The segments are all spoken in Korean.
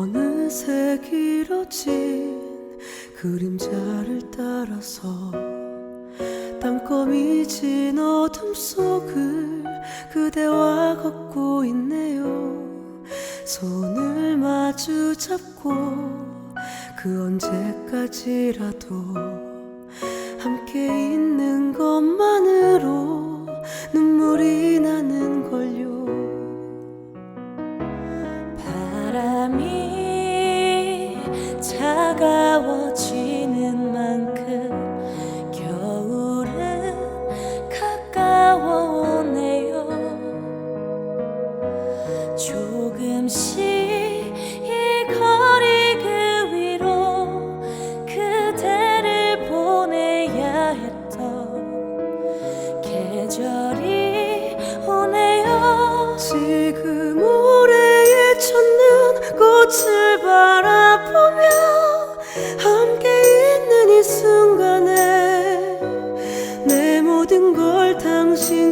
어느새 길어진 그림자를 따라서 땅거미 진 어둠 속을 그대와 걷고 있네요. 손을 마주 잡고 그 언제까지라도 one.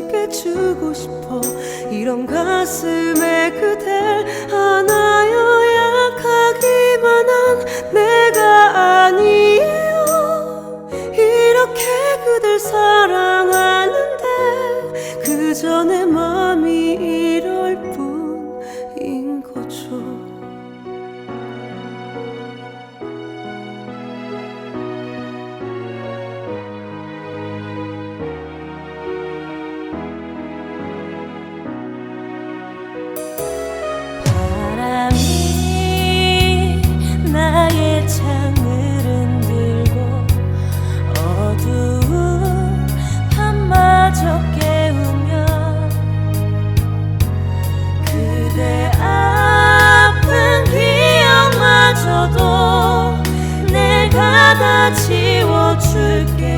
쉽게 주고 싶어. 이런 가슴에 그댈 하나요? 약하기만 한 내가 아니야 줄게.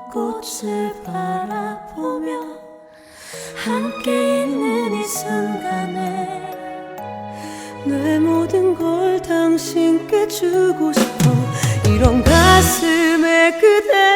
꽃을 바라보며 함께 있는 이 순간에 내 모든 걸 당신께 주고 싶어. 이런 가슴에 그대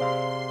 Bye.